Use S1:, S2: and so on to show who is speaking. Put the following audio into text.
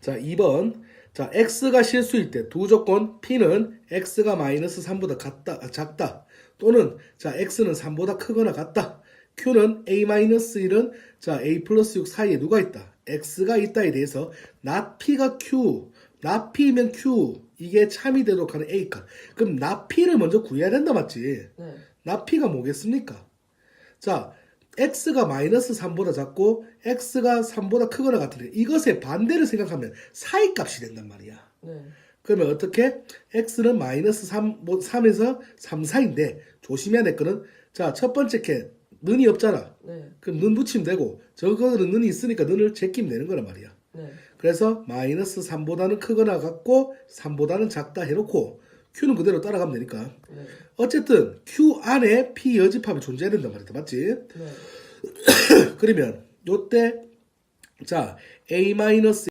S1: 자, 2번. 자, x가 실수일 때 두 조건 p는 x가 마이너스 3보다 같다, 아, 작다. 또는 자, x는 3보다 크거나 같다. q는 a 마이너스 1은 자, a 플러스 6 사이에 누가 있다? x가 있다에 대해서 not p가 q, not p면 q 이게 참이 되도록 하는 a값. 그럼 not p를 먼저 구해야 된다 맞지?
S2: 네.
S1: 나피가 뭐겠습니까? 자, x가 마이너스 3보다 작고 x가 3보다 크거나 같은데 이것의 반대를 생각하면 사이 값이 된단 말이야.
S2: 네.
S1: 그러면 어떻게? x는 마이너스 3, 뭐 3에서 3 사이인데 조심해야 될 거는 자, 첫 번째 게 는이 없잖아.
S2: 네.
S1: 그럼 는 붙이면 되고 저거는 는이 있으니까 는을 제끼면 되는 거란 말이야.
S2: 네.
S1: 그래서 마이너스 3보다는 크거나 같고 3보다는 작다 해놓고 q는 그대로 따라가면 되니까
S2: 네.
S1: 어쨌든 q 안에 p 여집합이 존재해야 된단 말이다 맞지?
S2: 네.
S1: 그러면 요때 자 a 마이너스